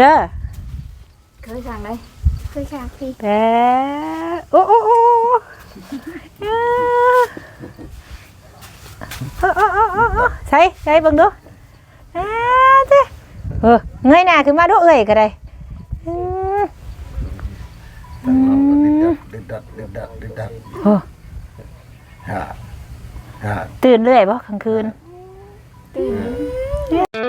เด้อเคยสั่งเลยเคยสั่งพี่แปะโอ้โอ้โอ้อ่าโอ้โอ้โอ้โอ้โอ้ใส่ใส่เบิ่งดูอ่าเจ้เออเงยหน้าขึ้นมาดูเอ้ยก็ได้อืมตั้งเราก็ดึกดักดึกดักดึกดักดึกดักโอ้ฮะฮะตื่นเรื่อยบ่กลางคืนตื่น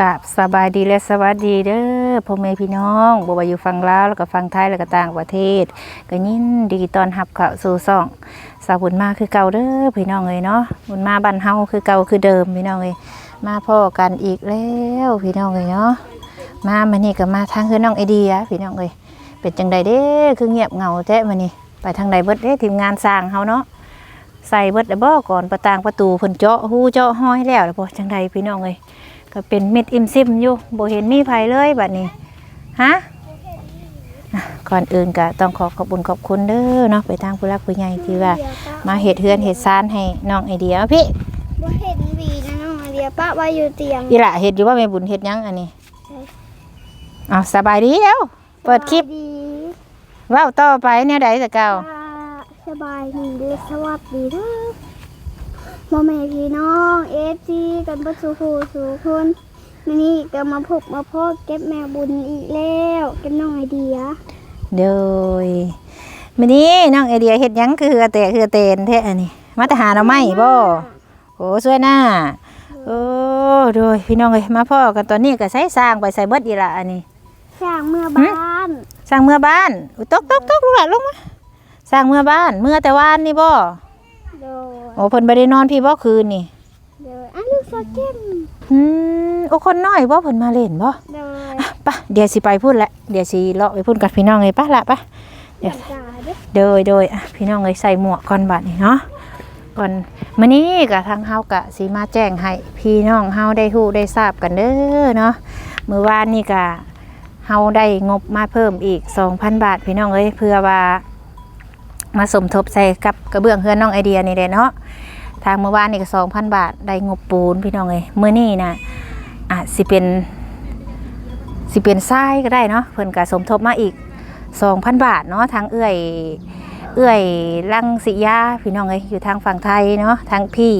กับสบายดีและสวัสดีเด้อพ่อแม่พี่น้องบ่ว่าอยู่ฝั่งลาวแล้วก็ฝั่งไทยแล้วก็ต่างประเทศ ก็ยินดีตอนรับเข้าสู่ซ่องสาวบุญมาคือเก่าเด้อพี่น้องเอ้ยเนาะบุญมาบ้านเฮาคือเก่าคือเดิมพี่น้องเอ้ยมาพ่อกันอีกแล้วพี่น้องเอ้ยเนาะมามื้อนี้ก็มาทางคือน้องไอเดียพี่น้องเอ้ยเป็นจังใดเด้คือเงียบเงาแท้มื้อนี้ไปทางใดเบิดเด้ทีมงานสร้างเฮาเนาะใส่เบิดบ่ก่อนประตางประตูเพิ่นเจาะหูเจาะห้อยแล้วแล้วบ่จังใดพี่น้องเอ้ย ก็เป็นเม็ดอิมซิมอยู่บ่เห็นมีไผเลยบัดนี้ฮะอะก่อนอื่นก็ต้องขอขอบคุญขอบคุณเด้อเนาะไปทางผู้รักผู้ใหญ่ที่ว่า มาเฮ็ดเฮือนเฮ็ดซานให้น้องไอเดียเอาพี่บ่เห็นวีนะน้องไอเดียป้าว่าอยู่เตียงอีหละเฮ็ดอยู่ว่าแม่บุญเฮ็ดหยังอันนี้เอาสบายดีแล้วเปิดคลิปสบายดีเว้าต่อไปแนวใดแต่เก่าป้าสบายดีเด้อสวัสดีเด้อ พ่อแม่พี่น้องเอฟซีกันประสู่ผู้สู่คนวันนี้ก็มาพบมาพบเก็บแม่บุญอีกแล้วเก็บน้องไอเดียโดยมื้อนี้น้องไอเดียเฮ็ดหยังคือเหือแต่คือเตนแท้อันนี้มาแต่หาหน่อไม้บ่โอ้สวยหน้าโอ้โดยพี่น้องเอ้ยมาพ่อกันตอนนี้ก็ใช้สร้างไปใส่เบิดอีหละอันนี้ สร้างเมื่อบ้านสร้างเมื่อบ้านอุ๊ยตกตกตกลูกหลานลงมาสร้างเมื่อบ้านเมื่อแต่วานนี่บ่ โดยโอ้เพิ่นบ่ได้นอนพี่บ่คืนนี่โดยอะลูกสาวเก็มอืมโอ้คนน้อยบ่เพิ่นมาเล่นบ่โดยปะเดี๋ยวสิไปพูดละเดี๋ยวสิเลาะไปพูดกับพี่น้องเลยปะละปะเดี๋ยวจ่าเด้อโดยโดยอะพี่น้องเลยใส่หมวกก่อนบัดนี้เนาะก่อนมื้อนี้ก็ทางเฮากะสิมาแจ้งให้พี่น้องเฮาได้ฮู้ได้ทราบกันเด้อเนาะมื้อวานนี่ก็เฮาได้งบมาเพิ่มอีก 2,000 บาท พี่น้องเอ้ยเพื่อว่า มาสมทบใส่กับกระเบื้องเฮือนน้องไอเดียนี่แหละเนาะทางเมื่อวานนี่ก็2,000บาทได้งบปูนพี่น้องเอ้ยมื้อนี้นะอาจสิเป็นสิเป็นทรายก็ได้เนาะเพิ่นก็สมทบมาอีก2,000บาทเนาะทางเอื้อยเอื้อยรังสิยาพี่น้องเอ้ยอยู่ทางฝั่งไทยเนาะทางพี่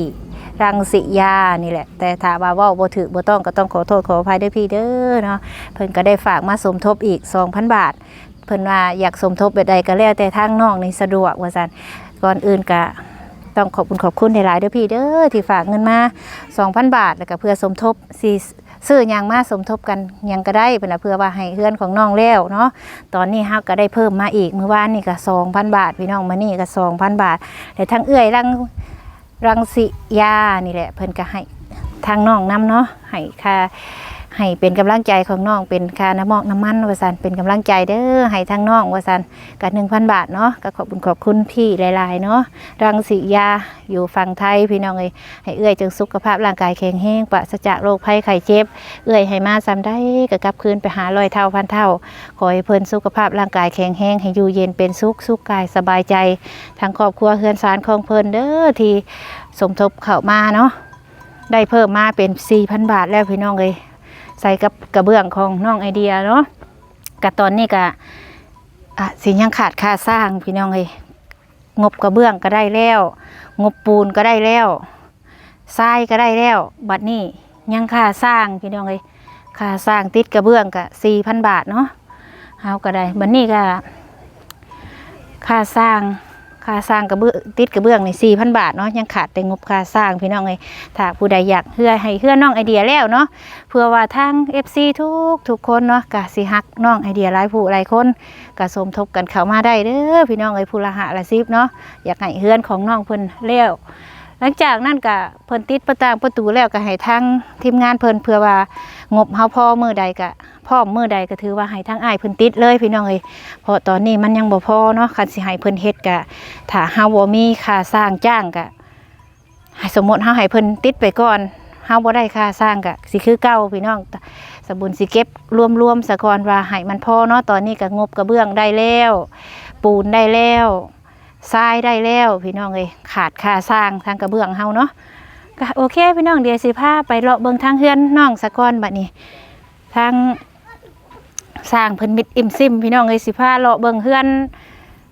รังสิยานี่แหละ แต่ถ้าว่าว้าบ่ถือบ่ต้องก็ต้องขอโทษขออภัยด้วยพี่เด้อเนาะเพิ่นก็ได้ฝากมาสมทบอีก 2,000 บาท เพิ่นว่าอยากสมทบแบบใดก็แล้วแต่ทางน้องนี่สะดวกว่าซั่นก่อนอื่นก็ต้องขอบคุณขอบคุณหลายๆเด้อพี่เด้อที่ฝากเงินมา 2,000 บาท แล้วก็เพื่อสมทบสิซื้อหยังมาสมทบกันหยังก็ได้เพิ่นน่ะเพื่อว่าให้เฮือนของน้องแล้วเนาะตอนนี้เฮาก็ได้เพิ่มมาอีกเมื่อวานนี่ก็2,000 บาท พี่น้องมานี่ก็2,000 บาท แต่ทั้งเอื้อยรังรังสิยานี่แหละเพิ่นก็ให้ทางน้องนํเนาะให้ค่า ให้เป็นกำลังใจของน้องเป็นค่าน้ำมอกน้ำมันว่าซั่นเป็นกำลังใจเด้อให้ทางน้องว่าซั่นก็1,000บาทเนาะก็ขอบคุณขอบคุณพี่หลายๆเนาะรังสิยาอยู่ฝั่งไทยพี่น้องเอ้ยให้เอื้อยจงสุขภาพร่างกายแข็งแรงปราศจากโรคภัยไข้เจ็บ เอื้อยให้มาซ้ำได้ก็กลับคืนไปหาร้อยเท่าพันเท่าขอให้เพิ่นสุขภาพร่างกายแข็งแรงให้อยู่เย็นเป็นสุขสุขกายสบายใจทางครอบครัวเฮือนสารของเพิ่นเด้อที่สมทบเข้ามาเนาะได้เพิ่มมาเป็น4,000 บาทแล้วพี่น้องเลย ใส่กับกระเบื้องของน้องไอเดียเนาะกับตอนนี้ก็อะสิยังขาดค่าสร้างพี่น้องเลยงบกระเบื้องก็ได้แล้ว งบปูนก็ได้แล้วทรายก็ได้แล้ว บัดนี้ยังค่าสร้างพี่น้องเลยค่าสร้างติดกระเบื้องก็สี่พันบาทเนาะเฮาก็ได้บัดนี้ก็ค่าสร้าง ค่าสร้างกระเบื้องติดกระเบื้องในสี่พันบาทเนาะยังขาดแต่งบค่าสร้างพี่น้องเลยถ้าผู้ใดอยากเพื่อให้เพื่อน้องไอเดียแล้วเนาะเพื่อว่าทาง FC ทุกทุกคนเนาะกะสิฮักน้องไอเดียหลายผู้หลายคนกะสมทบกันเข้ามาได้เด้อพี่น้องเอ้ยผู้ละหะละซิบเนาะอยากให้เฮือนของน้องเพิ่นเลี้ยว หลังจากนั้นก็เพิ่นติดประตางประตูแล้วก็ให้ทางทีมงานเพิ่นเพื่อว่างบเฮาพ่อมือใดก็พร้อมมือใดก็ถือว่าให้ทางอ้ายเพิ่นติดเลยพี่น้องเอ้ยเพราะตอนนี้มันยังบ่พอเนาะคันสิให้เพิ่นเฮ็ดก็ถ้าเฮาบ่มีค่าสร้างจ้างก็ให้สมมติเฮาให้เพิ่นติดไปก่อนเฮาบ่ได้ค่าสร้างก็สิคือเก่าพี่น้องสบุญสิเก็บรวมๆซะกอนว่าให้มันพอเนาะตอนนี้ก็งบกระเบื้องได้แล้ว ปูนได้แล้ว ทรายได้แล้วพี่น้องเอ้ยขาดค่าสร้างทางกระเบื้องเฮาเนาะก็โอเคพี่น้องเดี๋ยวสิพาไปเลาะเบิ่งทางเฮือนน้องสะก่อนบัดนี้ทางสร้างเพิ่นมิดอิ่มซิมพี่น้องเอ้ยสิพาเลาะเบิ่งเฮือน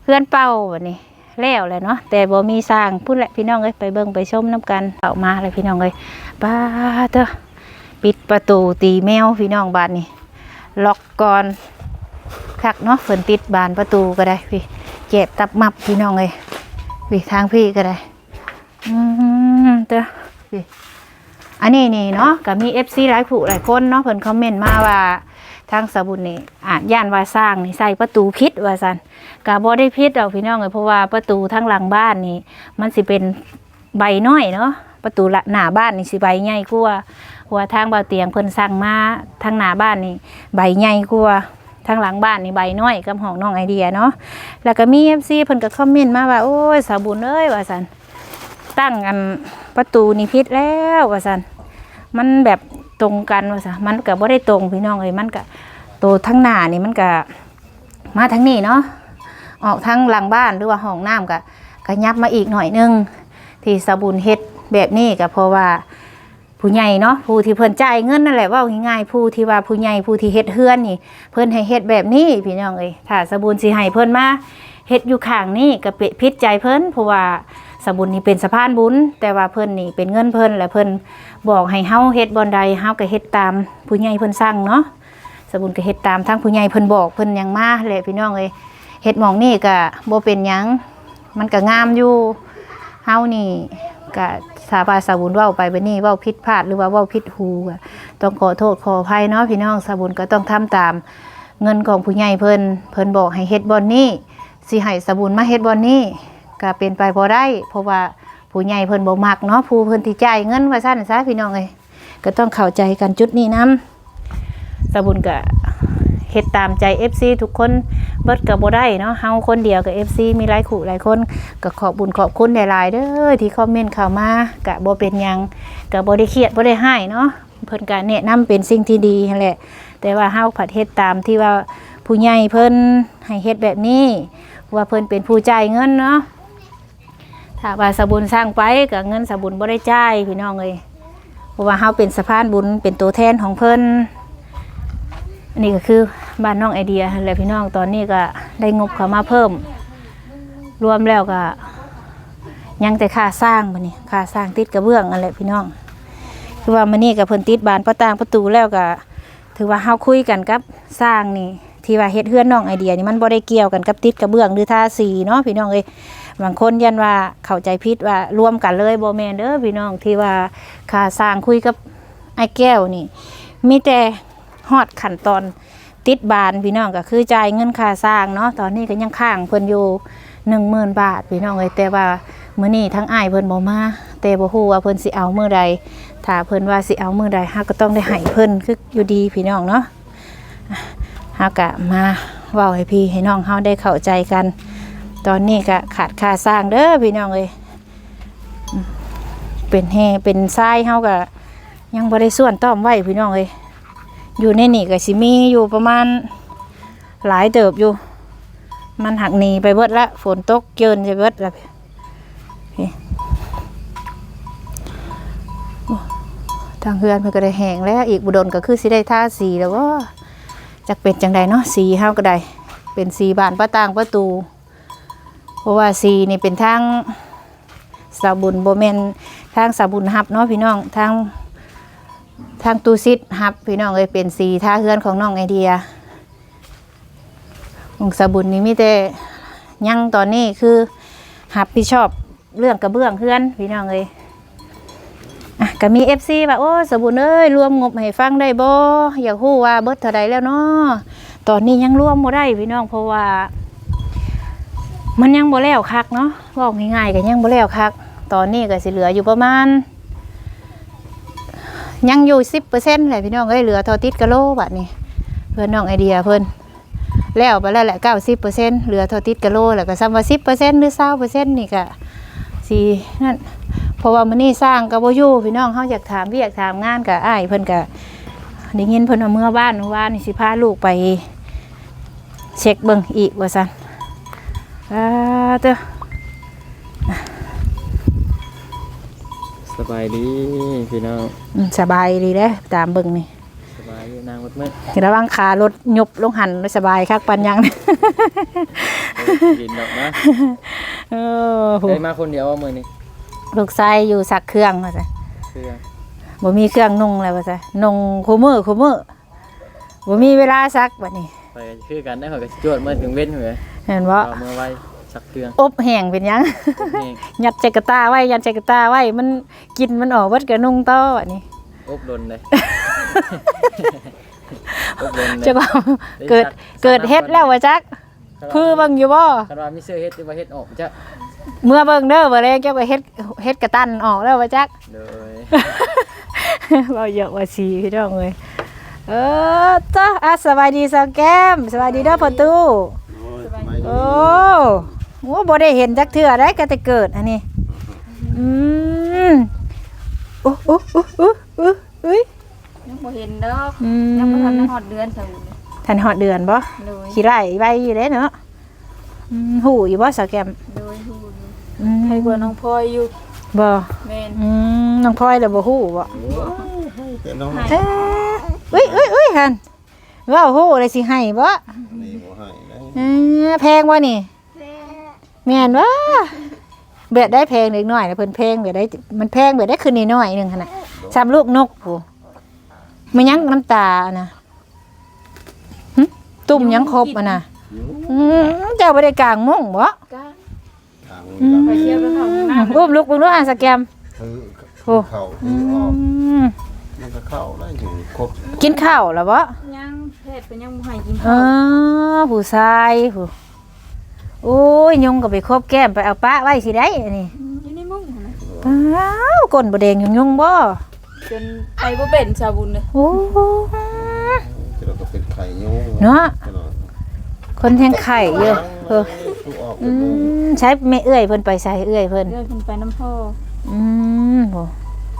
เฮือนเป่าบัดนี้แล้วแหละเนาะแต่บ่มีสร้างพุ่นแหละพี่น้องเอ้ยไปเบิ่งไปชมน้ำกันเข้ามาเลยพี่น้องเอ้ยป้าเถอะปิดประตูตีแมวพี่น้องบาดนี้ล็อกก่อนคักเนาะเพิ่นติดบานประตูก็ได้พี่ เจ็บตับมับพี่น้องเอ้ยพี่ทางพี่ก็ได้อืมเด้อพี่อันนี้นี่เนาะก็มี FC หลายผู้หลายคนเนาะเพิ่นคอมเมนต์มาว่าทางสบุญนี่อาจย่านว่าสร้างนี่ใส่ประตูพิษว่าซั่นก็บ่ได้พิษดอกพี่น้องเอ้ยเพราะว่าประตูทางหลังบ้านนี่ มันสิเป็นใบน้อยเนาะประตูละหน้าบ้านนี่สิใบใหญ่กว่าเพราะว่าทางเบาเตียงเพิ่นสั่งมาทางหน้าบ้านนี่ ใบใหญ่กว่า ทางหลังบ้านนี่ใบน้อยกับห้องน้องไอเดียเนาะแล้วก็มี FC เพิ่นก็คอมเมนต์มาว่าโอ้ยสาบุญเอ้ยว่าซั่นตั้งอันประตูนี่พิษแล้วว่าซั่นมันแบบตรงกันว่าซะมันก็บ่ได้ตรงพี่น้องเอ้ยมันก็โตวทั้งหน้านี่มันก็มาทั้งนี้เนาะออกทั้งหลังบ้านหรือว่าห้องน้ำก็ก็ยับมาอีกหน่อยนึงที่สบุญเฮ็ดแบบนี้ก็เพราะว่า ผู้ใหญ่เนาะผู้ที่เพิ่นจ่ายเงินนั่นแหละว่าง่ายๆผู้ที่ว่าผู้ใหญ่ผู้ที่เฮ็ดเฮือนนี่ เพิ่นให้เฮ็ดแบบนี้พี่น้องเอ้ยถ้าสบุญสิให้เพิ่นมาเฮ็ดอยู่ข้างนี้ก็เปพิษใจเพิ่นเพราะว่าสบุญนี่เป็นสะพานบุญ แต่ว่าเพิ่นนี่เป็นเงินเพิ่นและเพิ่นบอกให้เฮาเฮ็ดบอนใดเฮาก็เฮ็ดตามผู้ใหญ่เพิ่นสั่งเนาะสบุญก็เฮ็ดตามทั้งผู้ใหญ่เพิ่นบอกเพิ่นยังมาแหละพี่น้องเอ้ยเฮ็ดหมองนี่ก็บ่เป็นหยังมันก็งามอยู่เฮานี่ ก็สาบาสาบุญว้าไปบัดนี้เว้าผิดพลาดหรือว่าว้าผิดหูต้องขอโทษขออภัยเนาะพี่น้องสาบุญก็ต้องทำตามเงินของผู้ใหญ่เพิ่นเพิ่นบอกให้เฮ็ดบอนนี้สิให้สาบุญมาเฮ็ดบอนนี้ก็เป็นไปบ่ได้ เพราะว่าผู้ใหญ่เพิ่นบ่มักเนาะผู้เพิ่นที่จ่ายเงินว่าซั่นซะพี่น้องเอ้ยก็ต้องเข้าใจกันจุดนี้นํสบุญก็เฮ็ดตามใจ FC ทุกคน เบิดก็บ่ได้เนาะเฮาคนเดียวกับ FC มีหลายคู่หลายคนก็ขอบบุญขอบคุณหลายๆเด้อที่คอมเมนต์เข้ามาก็บ่เป็นยังก็บ่ได้เครียดบ่ได้ให้เนาะเพิ่นก็แนะนํเป็นสิ่งที่ดีแหละ แต่ว่าเฮาผัดเฮ็ดตามที่ว่าผู้ใหญ่เพิ่นให้เฮ็ดแบบนี้ว่าเพิ่นเป็นผู้จ่ายเงินเนาะถ้าว่าสบุญสร้างไปก็เงินสบุญบ่ได้จ่ายพี่น้องเลยเพราะว่าเฮาเป็นสะพานบุญเป็นตัวแทนของเพิ่น อันนี้ก็คือบ้านน้องไอเดียแหละพี่น้องตอนนี้ก็ได้งบเข้ามาเพิ่ม รวมแล้วก็ ยังแต่ค่าสร้างบัดนี้ค่าสร้างติดกระเบื้องนั่นแหละพี่น้อง คือว่ามื้อนี้ก็เพิ่นติดบานประตางประตูแล้วก็ถือว่าเฮาคุยกันกับสร้างนี่ที่ว่าเฮ็ดเฮือนน้องไอเดียนี่มันบ่ได้เกี่ยวกันกับติดกระเบื้องหรือทาสีเนาะพี่น้องเอ้ยบางคนยันว่าเข้าใจผิดว่ารวมกันเลยโบแมนเด้อพี่น้องที่ว่าค่าสร้างคุยกับไอ้แก้วนี่ มีแต่ ฮอดขั้นตอนติดบานพี่น้องก็คือจ่ายเงินค่าสร้างเนาะตอนนี้ก็ยังค้างเพิ่นอยู่หนึ่งหมื่นบาทพี่น้องเลยแต่ว่ามื้อนี้ทั้งอ้ายเพิ่นบ่มาแต่บ่ฮู้ว่าเพิ่นสิเอามื้อใดถ้าเพิ่นว่าสิเอามื้อใดเฮาก็ต้องได้ให้เพิ่นคืออยู่ดีพี่น้องเนาะเฮาก็มาเว้าให้พี่ให้น้องเฮาได้เข้าใจกัน ตอนนี้ก็ขาดค่าสร้างเด้อพี่น้องเอ้ยเป็นแฮเป็นทรายเฮาก็ยังบ่ได้ส่วนต้อมไว้พี่น้องเอ้ย อยู่ในนี่ก็สิมีอยู่ประมาณหลายเติบอยู่ มันหักหนีไปเบิดละฝนตกเกินจะเบิดละทางเฮือนเพิ่นก็ได้แห้งแล้วอีกบุดนก็คือสิได้ท่าสีแล้วว่าจักเป็นจังใดเนาะสีเฮาก็ได้เป็นสีบานประตางประตู เพราะว่าสีนี่เป็นทางสาบุญโบแมนทางสาบุญฮับเนาะพี่น้องทาง ทางตูซิดฮับ พี่น้องเลยเป็นสีท่าเฮือนของน้องไอเดียองสบุญนี่มีแต่ยังตอนนี้คือฮับพี่ชอบเรื่องกระเบื้องเฮือนพี่น้องเลยอะก็มีเอฟซีว่าโอ้สบุญเอ้ยรวมงบให้ฟังได้บ่อยากฮู้ว่าเบิดเท่าใดแล้วเนาะตอนนี้ยังรวมบ่ได้พี่น้องเพราะว่า มันยังบ่แล้วคักเนาะบอกง่ายๆก็ยังบ่แล้วคัก ตอนนี้ก็สิเหลืออยู่ประมาณ ยังอยู่สิบเปอร์เซ็นต์แหละพี่น้องเอ้ยเหลือเทอติดกะโลบัดนี้เพื่อนน้องไอเดียเพิ่อนแล้วไปแล้วแหละเก้าสิบเปอร์เซ็นต์เหลือเทอติดกะโลแล้วก็ซ้ำว่าสิบเปอร์เซ็นต์หรือเศร้าเปอร์เซ็นต์นี่ก็สีนั่นเพราะว่ามื้อนี้สร้างกับโบยูพี่น้องเขาอยากถามพี่อยากถามงานกับอ้ายเพิ่อนก็ได้ยินเพิ่นว่าเมื่อบ้านว่านี่สิพาลูกไปเช็คเบิ่งอีกว่าซันอ่าเด้อ สบายดีพี่น้องอืมสบายดีเด้อตามเบิ่งนี่สบายดีนางมืดมืดระวังขารถยบลงหันสบายคักปันยังดินดอกนะเออโหได้มาคนเดียวว่ามือนี่ลูกชายอยู่สักเครื่องว่าซะคือบ่มีเครื่องนุ่งแล้วว่าซะนุ่งคู่มือคู่มือบ่มีเวลาซักบัดนี้ไปกันคือกันได้ขอยก็สิจวดเมื่อถึงเว้นเหรอเห็นบ่เอามือไว้ สักเครื่องอบแห้งเป็นหยังนี่ยัดแจกตาไว้ยัดแจกตาไว้มันกินมันออกเบิดก็นุ่งต่อบัดนี้อบดนเลย อบดนเลย เจ้าก็เกิดเกิดเฮ็ดแล้วว่าจักพือเบิ่งอยู่บ่คันว่ามีเสื้อเฮ็ดหรือว่าเฮ็ดออกจะเมื่อเบิ่งเด้อบ่เลยเก็บไปเฮ็ดเฮ็ดกระตันออกแล้วว่าจัก เลย เราเยอะกว่าสีพี่น้องเลย เออจ้าอะสบายดีสาวแก้มสบายดีเด้อประตู โอ้ โหบ่ได้เห็นจักเทื่อได้ก็แต่เกิดอันนี้ อืมโอ้โอ้โอ้โอ้โอ้เอ้ยยังบ่เห็นดอกอืยังบ่ทันได้มฮอดเดือนสมุนทันหอดเดือนบ่โดยขี้ไร่ใบอยู่เด้เนาะอืมหูอยู่บ่สาวแก้มโดยฮู้อยู่อืมให้กว่าน้องพลอยอยู่บ่แม่นอืมน้องพลอยแล้วบ่ฮู้บ่เดี๋ยวน้องเอ้ยอุ้ยอุ้ยอุ้ยหันว้าวฮู้เลยสิให้บ่นี่บ่ให้ได้เออแพงวะนี่ แม่นวะเบ็ดได้แพงเล็กน้อยนะเพิ่นแพงเบ็ดได้มันแพงเบ็ดได้คืนนิดหน่อยหนึงขนาดสามลูกนกโหมันยังน้ำตาอะนะหึตุ่มยังครบอะนะอืมเจ้าบ่ได้กลางมุ้งบ่ก้าทางอืมไปเที่ยวไปเข้าห้องน้ำอุ้มลูกเบิ่งดูอ่านสแกมถือโอ้เข้าอืถือออกมมันก็เข้าได้อยู่ครบกินข้าวแล้วบ่ยังแพทย์เป็นยังบ่ให้กินเอข้าวอผู้ชายผู้ โอ้ยยงก็ไปครบแก้มไปเอาปะไว้สิได้อันนี้อยู่ในมุ้งนะอ้าวก้นบ่แดงยงยงบ่จนไปบ่เป็นสาบุญเลยโอ้ที่เราก็เป็นไข่ยูเนาะตลอดคนแทงไข่เยอะเออทุกออกอืมใช้แม่เอื้อยเพิ่นไปใส่เอื้อยเพิ่นเดินขึ้นไปน้ำพ่ออืมโห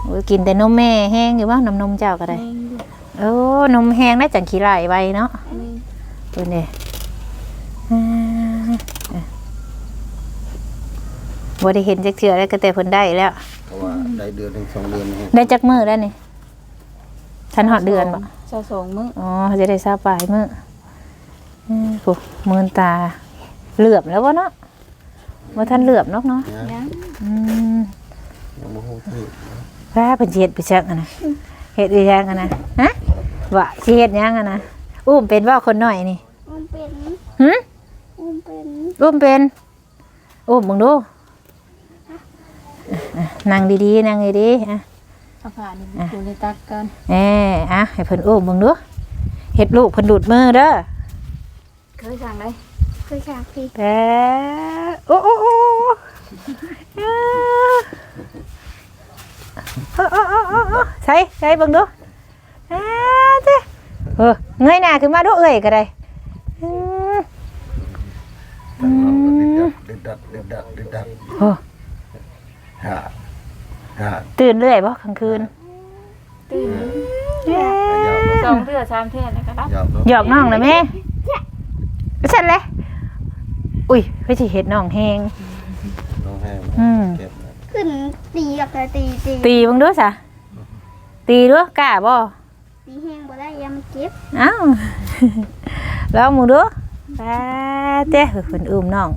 โอ้ยกินแต่นมแม่แห้งอยู่บ่น้ำนมเจ้าก็ได้แม่อยู่โอ้นมแห้งได้จังขี้ไหลไว้เนาะนี่เพิ่นเด้อ่ บ่ได้เห็นจักเทื่อแล้วก็แต่เพิ่นได้แล้ว เพราะว่าได้เดือนถึงสองเดือนนี่ได้จักมื้อแล้วนี่ทันฮอดเดือนบ่เช้าสองมื้ออ๋อจะได้ทราบปลายมื้ออืมโหมือนตาเหลือบแล้ววะเนาะว่าท่านเหลือบเนาะเนาะนะยังอืมยังบ่ฮู้ที่แพ้เป็นสิเฮ็ดไปจักอะนะเฮ็ดอีหยังอะนะฮะว่าสิเฮ็ดหยังอะนะอุ้มเป็นว่าคนน้อยนี่อุ้มเป็นหึอุ้มเป็นอุ้มเป็นอุ้มมึงดูอะ นั่งดีๆนั่งดีๆอะเอาผ้านี่กูเลยตักกันแหมอะให้เพิ่นอุ้มมึงดูเฮ็ดลูกเพิ่นดูดมือเด้อเคยสั่งได้เคยฉากพี่แปะโอ้โอ้โอ้อ่าโอ้โอ้โอ้โอ้โอ้ใส่ใส่เบิ่งดูอ่าเจ้เออเงยหน้าขึ้นมาดูเอ้ยก็ได้อืมทางเราก็ดึดดัดดึดดัด ฮะฮะตื่นเรื่อยบ่กลางคืนตื่นเย้ยาวสองเทื่อสามเทื่อแล้วก็รับยาวเนาะหยอกน้องนะแม่เสร็จเลยอุ้ยเพื่อสิเห็ดน้องแหงน้องแห้งอืมเก็บนะขึ้นตีกับแต่ตีตีตีมึงด้วยสะตีด้วยกล้าบ่ตีแห้งบ่ได้ยามนเก็บเอ้าลองมึงดูแป๊ะเต้เพิ่นอุ้มน้อง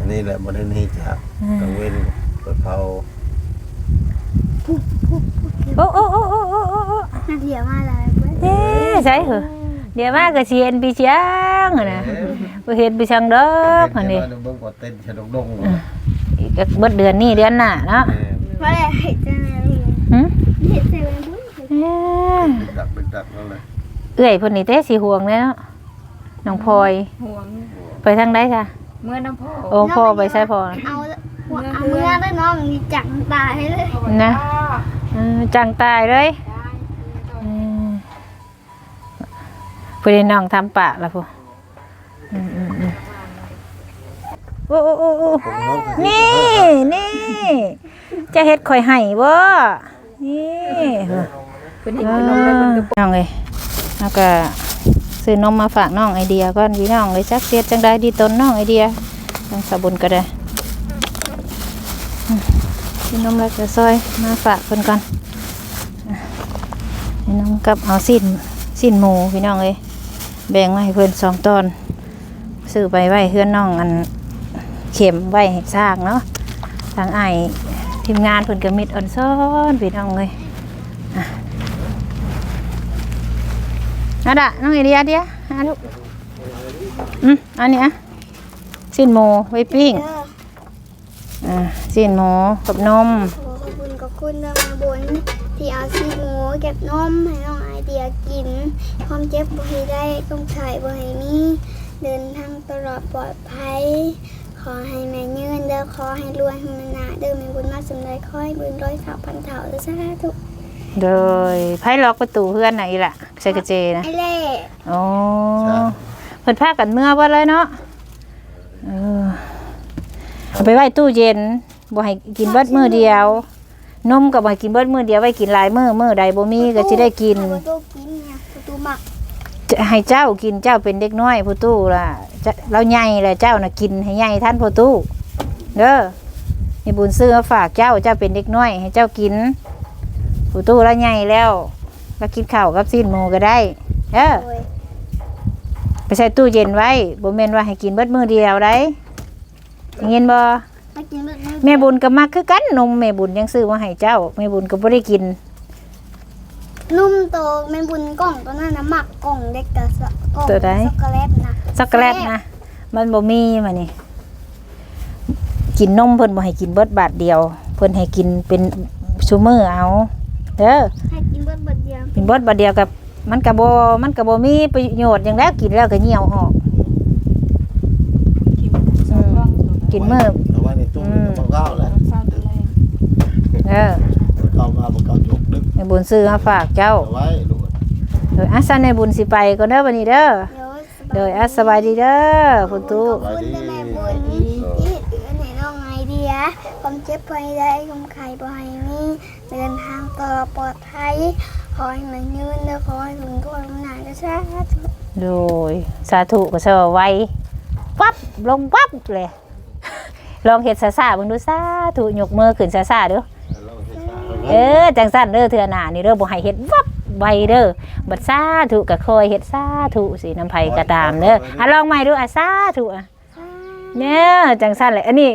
อันนี้แหละบ่ได้หนี่จากกังเว้นเปิดเผาโอ้โอ้โอ้โอ้โอ้โอ้โอ้นาเดียวมาหลายเว้ยเอ๊ะใช่เหรอเดี๋ยวมาก็สิเห็นพี่ช้างอะนะบ่เห็นพี่ช้างดอกอันนี้เดี๋ยวเบิ่งว่าเต้นชะดงดงอีกเบิดเดือนนี้เดือนหน้าเนาะว่าได้เห็ดจังเลยหึเห็ดเซเว่นบุ้นเอ้ยดึกดักดึกดักนั่นเลยเอื้อยเพิ่นนี่เต้สิห่วงเลยเนาะน้องพลอยห่วงไปทางใดจ้ะ เมื่อน้ำพ่อโอ้พ่อไปใช่พ่อนะเอาหัวเอาเมื่อได้น้องนี่จังตายเลยนะเออจังตายเลยเออพอดีน้องทำปากแล้วพูอืมอืมอืมโอ้โอ้โอ้โอ้ผมน้องก็นี่นี่ จะเฮ็ดข่อยให้บ่นี่เพิ่นเห็นขนมแล้วเพิ่นก็น้องเอ้ยแล้วก็ ซื้อนมมาฝากน้องไอเดียก่อนพี่น้องเลยจักเสียจังได้ดีตนน้องไอเดียทางสบุญก็ได้อืมซื้อนมแล้วก็ซอยมาฝากเพิ่นก่อนอ่น้องกับเอาสิ้นสิ้นหมูพี่น้องเอ้ยแบ่งมาให้เพิ่นสองตอนซื้อไปไว้เฮือนน้องอันเข็มไว้ให้สร้างเนาะทางไอทีมงานเพิ่นก็มิดอ่อนซ้อนพี่น้องเลย เอาดะน้องไอเดียเดียวหาลูกอืมอันนี้อะสิ้นหมูไว้ปิ้งอ่าสิ้นหมูกับนมขอขอบคุณขอบคุณเรื่องมาบุญที่เอาซีหมูเก็บนมให้น้องไอเดียกิน ความเจ็บบ่ให้ได้ต้องใช้บ่ให้มีเดินทางตลอดปลอดภัย ขอให้แม่ยืนเด้อขอให้รวยให้มันหนาเด้อมีบุญมาสำเร็จขอให้บุญร้อยสาวพันเถ่าเด้อสาธุ โดยไพ่ล็อกประตูเพื่อนไหนล่ะใส่กระเจนะไอ้เล่โอ้เพิ่นพากันเมื่อว่าเลยเนาะเออเอาไปไว้ตู้เย็นบ่ให้กินเบิดมื้อเดียวนมก็บ่ให้กินเบิดมื้อเดียวไว้กินหลายมื้อมื้อใดบ่มีก็สิได้กินเอาประตูกินเนี่ยประตูหมักจะให้เจ้ากินเจ้าเป็นเด็กน้อยผู้ตู้ล่ะจะเราใหญ่แหละเจ้าน่ะกินให้ใหญ่ท่านผู้ตู้เด้อมีบุญซื้อมาฝากเจ้าเจ้าเป็นเด็กน้อย ให้เจ้ากิน ผู้ตู้เราใหญ่แล้วก็กินข้าวกับซีนหมูก็ได้เด้อโดยไปใส่ตู้เย็นไว้บ่แม่นว่าให้กินเบิดมื้อเดียวได้เงินบ่มากินแบบนี้แม่บุญก็มักคือกันนมแม่บุญยังซื้อมาให้เจ้าแม่บุญก็บ่ได้กิน นุ่มโตแม่บุญกล่องตัวนั้นนะหมักกล่องเด็กกับสะกล่องตัวใด ช็อกโกแลตนะช็อกโกแลตนะมันบ่มีมานี่กินนมเพิ่นบ่ให้กินเบิดบาทเดียว เพิ่นให้กินเป็นชูมือเอา เด้อให้กินเบิดเบิดเดียวกินเบิดบาทเดียวกับมันก็บ่มันก็บ่มีประโยชน์หยังแล้วกินแล้วก็เหี่ยวออกกินสองกล่องตัวกินมื้อเอาไว้ในตู้มันก็เข้าแล้วเศร้าตัวแรกเด้อเข้ามาบ่เข้าจกดึกให้บุญซื้อมาฝากเจ้าเอาไว้ลูกโดยอาซันในบุญสิไปก็เด้อวันนี้เด้อเดี๋ยวโดยอาสบายดีเด้อคุณตู้ขอบคุณด้วยแม่บุญที่เห็นเอื้อนให้น้องไอเดียความเจ็บภายได้ความไข่บ่ให้มี เดินทางต่อปลอดภัยขอให้มันยืนเด้อขอให้ถึงทุกวันนานก็ชาธุโดยสาธุก็เสไว้ปั๊บลงปั๊บเลย ลองเฮ็ดซาซาๆเบิ่งดูสาธุยกมือขึ้นซาซาๆเด้อเออจังสั่นเด้อเทื่อหน้านี่เด้อบ่ให้เฮ็ดวับไวเด้อบัดสาธุก็คอยเฮ็ดสาธุสิน้ำไผก็ตามเด้ออะลองใหม่ดูอะสาธุอะเนี่ยจังสั่นเลยอันนี้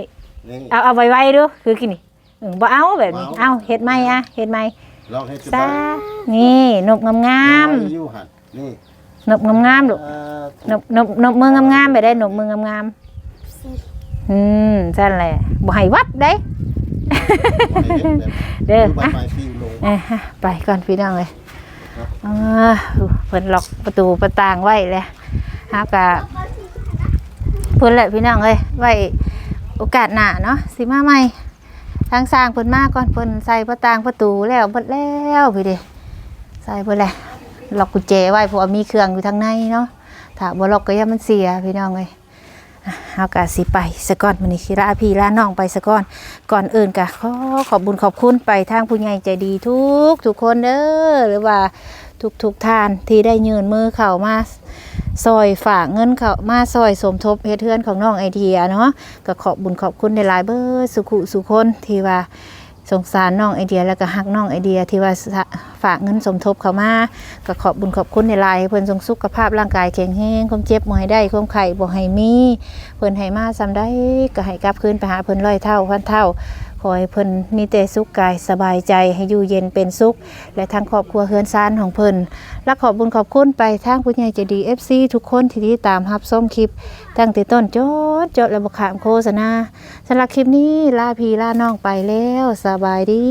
นี่เอาเอาไวๆดูคือกินนี่ อือบ่เอาแบบนี้ เอาเฮ็ดใหม่อะเฮ็ดใหม่ลองให้สานี่นกงามอยู่หันนี่ๆนกงามๆลูกเอ่อนกนกนกมืองามๆไปได้นกมืองามๆอืมสั่นแหละบ่ให้วับได้เด้อใบอะไม้ปิ้วลงเอ้ยฮะไปก่อนพี่น้องเลยอ่าเพิ่นล็อกประตูประต่างไว้เลยฮะกะเพิ่นแหละพี่น้องเลยไว้โอกาสหน้าเนาะสิมาใหม่ ทางสร้างเพิ่นมาก่อนเพิ่นใส่ประตางประตูแล้วเบิดแล้วพี่เด้ใส่เพิ่นแหละล็อกกุญแจไว้เพราะว่ามีเครื่องอยู่ทางในเนาะถ้าบ่ล็อกก็ย่ามันเสียพี่น้องเลยอะเฮากะสิไปสะก่อนมื้อนี้สิลาพี่ลาน้องไปสะก่อนก่อนอื่นก็ขอขอบบุญขอบคุณไปทางผู้ใหญ่ใจดีทุกทุกคนเด้อหรือว่า ทุกทุกท่านที่ได้ยืนมือเข้ามาซอยฝากเงินเขามาซอยสมทบเฮ็ดเทือนของน้องไอเดียเนาะก็ขอบบุญขอบคุณในหลายเบอร์สุขุสุคนที่ว่าสงสารน้องไอเดียแล้วก็ฮักน้องไอเดียที่ว่าฝากเงินสมทบเขามาก็ขอบบุญขอบคุณในลายเพิ่อนทรงสุขภาพร่างกายแข็งแรงความเจ็บบ่ให้ได้ความไข้บ่ให้มีเพิ่อนให้มาซ้ำได้ก็ให้กลับคืนไปหาเพิ่อนร้อยเท่าพันเท่าขอให้เพิ่นมีแต่สุขกายสบายใจให้อยู่เย็นเป็นสุข และทางครอบครัวเฮือนซานของเพิ่นและขอบบุญขอบคุณไปทางผู้ใหญ่ใจดี FC ทุกคนที่ติดตามรับส้มคลิป ตั้งแต่ต้นจนจบและบ่ขามโฆษณาสำหรับคลิปนี้ลาพี่ลาน้องไปแล้วสบายดี